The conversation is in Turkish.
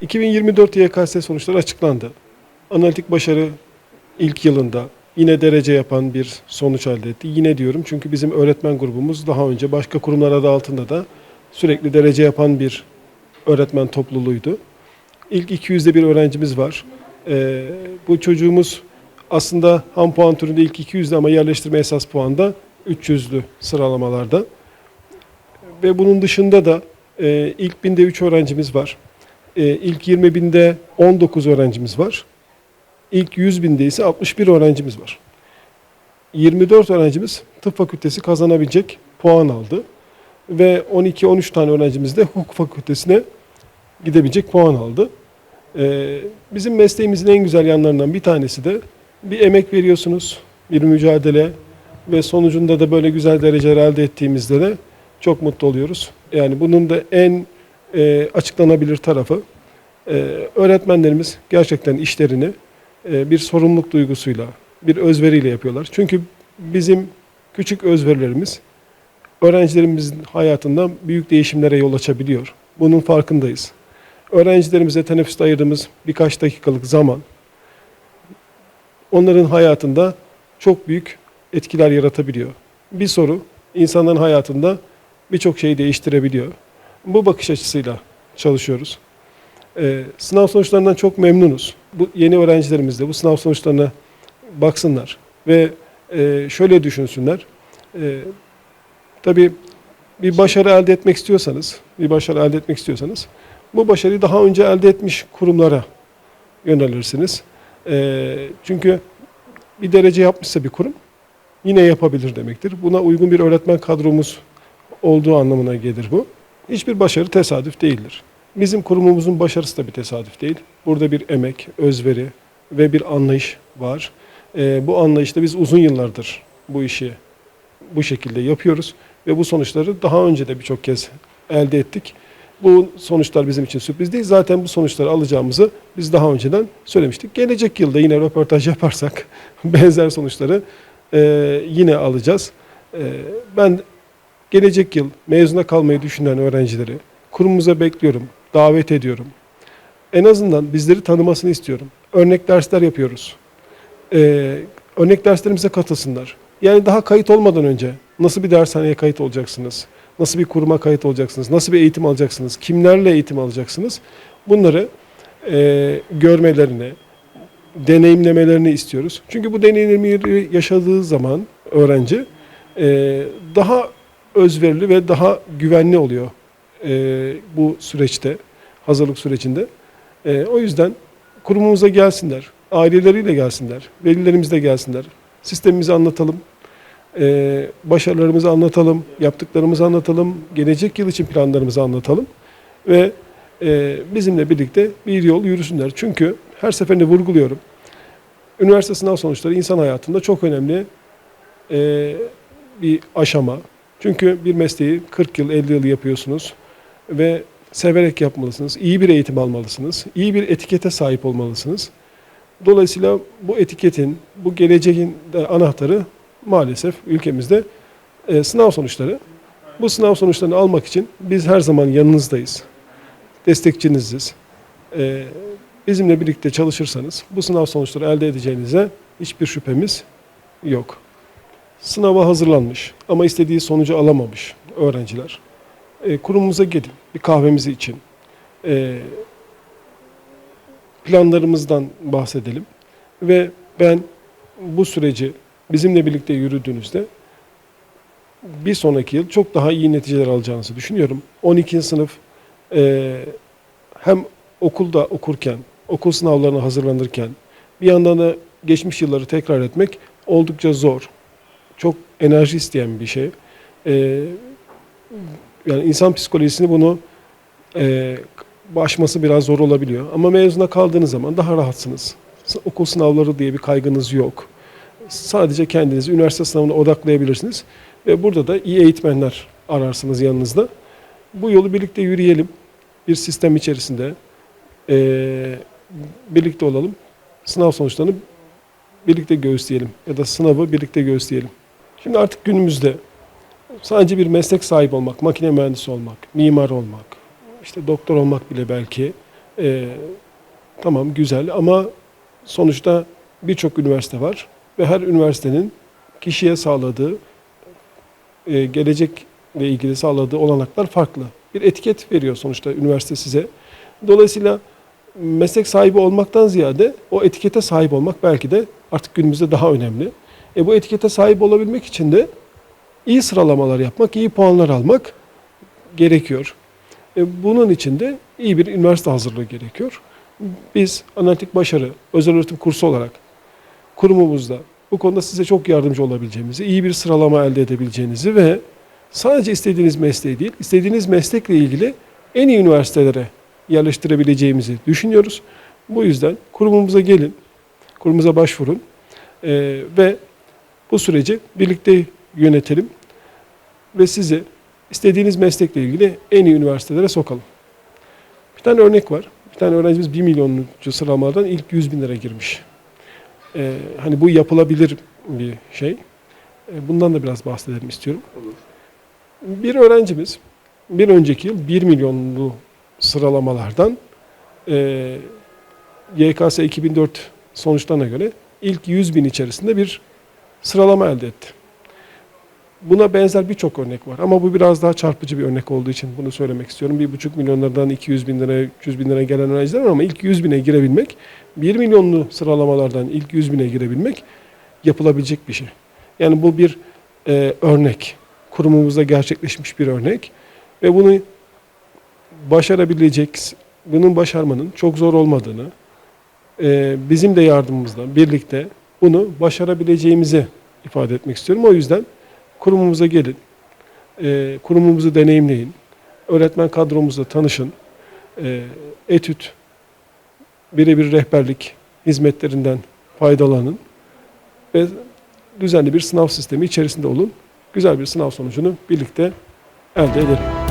2024 YKS sonuçları açıklandı. Analitik başarı ilk yılında yine derece yapan bir sonuç elde etti. Yine diyorum çünkü bizim öğretmen grubumuz daha önce başka kurumlar adı altında da sürekli derece yapan bir öğretmen topluluğuydu. İlk 200'de bir öğrencimiz var. Ee, bu çocuğumuz aslında ham puan türünde ilk 200'de ama yerleştirme esas puanda 300'lü sıralamalarda. Ve bunun dışında da e, ilk binde 3 öğrencimiz var. E, ilk 20 binde 19 öğrencimiz var. İlk 100 binde ise 61 öğrencimiz var. 24 öğrencimiz tıp fakültesi kazanabilecek puan aldı. Ve 12-13 tane öğrencimiz de hukuk fakültesine gidebilecek puan aldı. E, bizim mesleğimizin en güzel yanlarından bir tanesi de bir emek veriyorsunuz, bir mücadele ve sonucunda da böyle güzel dereceler elde ettiğimizde de çok mutlu oluyoruz. Yani bunun da en e, açıklanabilir tarafı e, öğretmenlerimiz gerçekten işlerini e, bir sorumluluk duygusuyla, bir özveriyle yapıyorlar. Çünkü bizim küçük özverilerimiz öğrencilerimizin hayatında büyük değişimlere yol açabiliyor. Bunun farkındayız. Öğrencilerimize teneffüste ayırdığımız birkaç dakikalık zaman onların hayatında çok büyük etkiler yaratabiliyor. Bir soru insanların hayatında birçok şeyi değiştirebiliyor. Bu bakış açısıyla çalışıyoruz. Ee, sınav sonuçlarından çok memnunuz. Bu yeni öğrencilerimiz de bu sınav sonuçlarına baksınlar ve e, şöyle düşünsünler. E, tabii bir başarı elde etmek istiyorsanız, bir başarı elde etmek istiyorsanız bu başarıyı daha önce elde etmiş kurumlara yönelirsiniz. E, çünkü bir derece yapmışsa bir kurum yine yapabilir demektir. Buna uygun bir öğretmen kadromuz olduğu anlamına gelir bu. Hiçbir başarı tesadüf değildir. Bizim kurumumuzun başarısı da bir tesadüf değil. Burada bir emek, özveri ve bir anlayış var. Ee, bu anlayışla biz uzun yıllardır bu işi bu şekilde yapıyoruz ve bu sonuçları daha önce de birçok kez elde ettik. Bu sonuçlar bizim için sürpriz değil. Zaten bu sonuçları alacağımızı biz daha önceden söylemiştik. Gelecek yılda yine röportaj yaparsak benzer sonuçları e, yine alacağız. E, ben gelecek yıl mezuna kalmayı düşünen öğrencileri kurumumuza bekliyorum, davet ediyorum. En azından bizleri tanımasını istiyorum. Örnek dersler yapıyoruz. Ee, örnek derslerimize katılsınlar. Yani daha kayıt olmadan önce nasıl bir dershaneye kayıt olacaksınız? Nasıl bir kuruma kayıt olacaksınız? Nasıl bir eğitim alacaksınız? Kimlerle eğitim alacaksınız? Bunları e, görmelerini, deneyimlemelerini istiyoruz. Çünkü bu deneyimleri yaşadığı zaman öğrenci e, daha özverili ve daha güvenli oluyor e, bu süreçte, hazırlık sürecinde. E, o yüzden kurumumuza gelsinler, aileleriyle gelsinler, velilerimiz de gelsinler. Sistemimizi anlatalım, e, başarılarımızı anlatalım, yaptıklarımızı anlatalım, gelecek yıl için planlarımızı anlatalım ve e, bizimle birlikte bir yol yürüsünler. Çünkü her seferinde vurguluyorum, üniversite sınav sonuçları insan hayatında çok önemli e, bir aşama. Çünkü bir mesleği 40 yıl, 50 yıl yapıyorsunuz ve severek yapmalısınız. İyi bir eğitim almalısınız. iyi bir etikete sahip olmalısınız. Dolayısıyla bu etiketin, bu geleceğin anahtarı maalesef ülkemizde e, sınav sonuçları. Bu sınav sonuçlarını almak için biz her zaman yanınızdayız. Destekçiniziz. E, bizimle birlikte çalışırsanız bu sınav sonuçları elde edeceğinize hiçbir şüphemiz yok. Sınava hazırlanmış ama istediği sonucu alamamış öğrenciler. E, kurumumuza gelin, bir kahvemizi için. E, planlarımızdan bahsedelim. Ve ben bu süreci bizimle birlikte yürüdüğünüzde bir sonraki yıl çok daha iyi neticeler alacağınızı düşünüyorum. 12. sınıf e, hem okulda okurken, okul sınavlarına hazırlanırken bir yandan da geçmiş yılları tekrar etmek oldukça zor. Çok enerji isteyen bir şey. E, yani insan psikolojisini bunu e, aşması biraz zor olabiliyor. Ama mezuna kaldığınız zaman daha rahatsınız. Okul sınavları diye bir kaygınız yok. Sadece kendinizi üniversite sınavına odaklayabilirsiniz. Ve burada da iyi eğitmenler ararsınız yanınızda. Bu yolu birlikte yürüyelim. Bir sistem içerisinde e, birlikte olalım. Sınav sonuçlarını birlikte göğüsleyelim. Ya da sınavı birlikte göğüsleyelim. Şimdi artık günümüzde sadece bir meslek sahibi olmak, makine mühendisi olmak, mimar olmak, işte doktor olmak bile belki Ee, tamam güzel ama sonuçta birçok üniversite var ve her üniversitenin kişiye sağladığı e, gelecekle ilgili sağladığı olanaklar farklı. Bir etiket veriyor sonuçta üniversite size. Dolayısıyla meslek sahibi olmaktan ziyade o etikete sahip olmak belki de artık günümüzde daha önemli. E bu etikete sahip olabilmek için de iyi sıralamalar yapmak, iyi puanlar almak gerekiyor. E bunun için de iyi bir üniversite hazırlığı gerekiyor. Biz analitik başarı, özel öğretim kursu olarak kurumumuzda bu konuda size çok yardımcı olabileceğimizi, iyi bir sıralama elde edebileceğinizi ve sadece istediğiniz mesleği değil, istediğiniz meslekle ilgili en iyi üniversitelere yerleştirebileceğimizi düşünüyoruz. Bu yüzden kurumumuza gelin, kurumumuza başvurun eee, ve bu süreci birlikte yönetelim ve sizi istediğiniz meslekle ilgili en iyi üniversitelere sokalım. Bir tane örnek var. Bir tane öğrencimiz 1 milyoncu sıralamalardan ilk 100 bin lira girmiş. Ee, hani bu yapılabilir bir şey. Ee, bundan da biraz bahsedelim istiyorum. Bir öğrencimiz bir önceki yıl 1 milyonlu sıralamalardan e, YKS 2004 sonuçlarına göre ilk 100 bin içerisinde bir sıralama elde etti. Buna benzer birçok örnek var ama bu biraz daha çarpıcı bir örnek olduğu için bunu söylemek istiyorum. 1,5 milyonlardan 200 bin liraya, 300 bin liraya gelen öğrenciler var ama ilk 100 bine girebilmek, 1 milyonlu sıralamalardan ilk 100 bine girebilmek yapılabilecek bir şey. Yani bu bir e, örnek, kurumumuzda gerçekleşmiş bir örnek ve bunu başarabilecek, bunun başarmanın çok zor olmadığını, e, bizim de yardımımızla birlikte bunu başarabileceğimizi ifade etmek istiyorum. O yüzden kurumumuza gelin, e, kurumumuzu deneyimleyin, öğretmen kadromuzla tanışın, e, etüt, birebir rehberlik hizmetlerinden faydalanın ve düzenli bir sınav sistemi içerisinde olun. Güzel bir sınav sonucunu birlikte elde edelim.